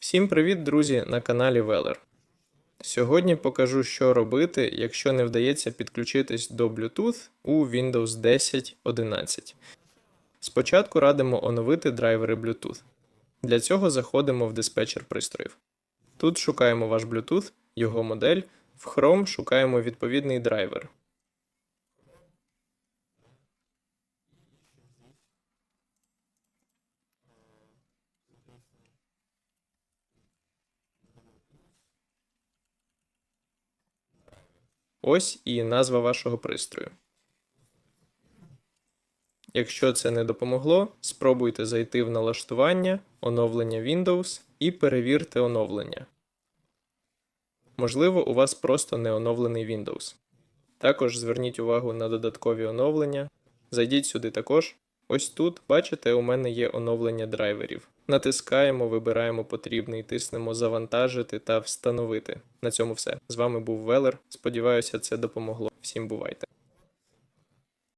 Всім привіт, друзі, на каналі Велер. Сьогодні покажу, що робити, якщо не вдається підключитись до Bluetooth у Windows 10.11. Спочатку радимо оновити драйвери Bluetooth. Для цього заходимо в диспетчер пристроїв. Тут шукаємо ваш Bluetooth, його модель, в Chrome шукаємо відповідний драйвер. Ось і назва вашого пристрою. Якщо це не допомогло, спробуйте зайти в налаштування, оновлення Windows і перевірте оновлення. Можливо, у вас просто не оновлений Windows. Також зверніть увагу на додаткові оновлення. Зайдіть сюди також. Ось тут, бачите, у мене є оновлення драйверів. Натискаємо, вибираємо потрібний, тиснемо завантажити та встановити. На цьому все. З вами був Велер. Сподіваюся, це допомогло. Всім бувайте!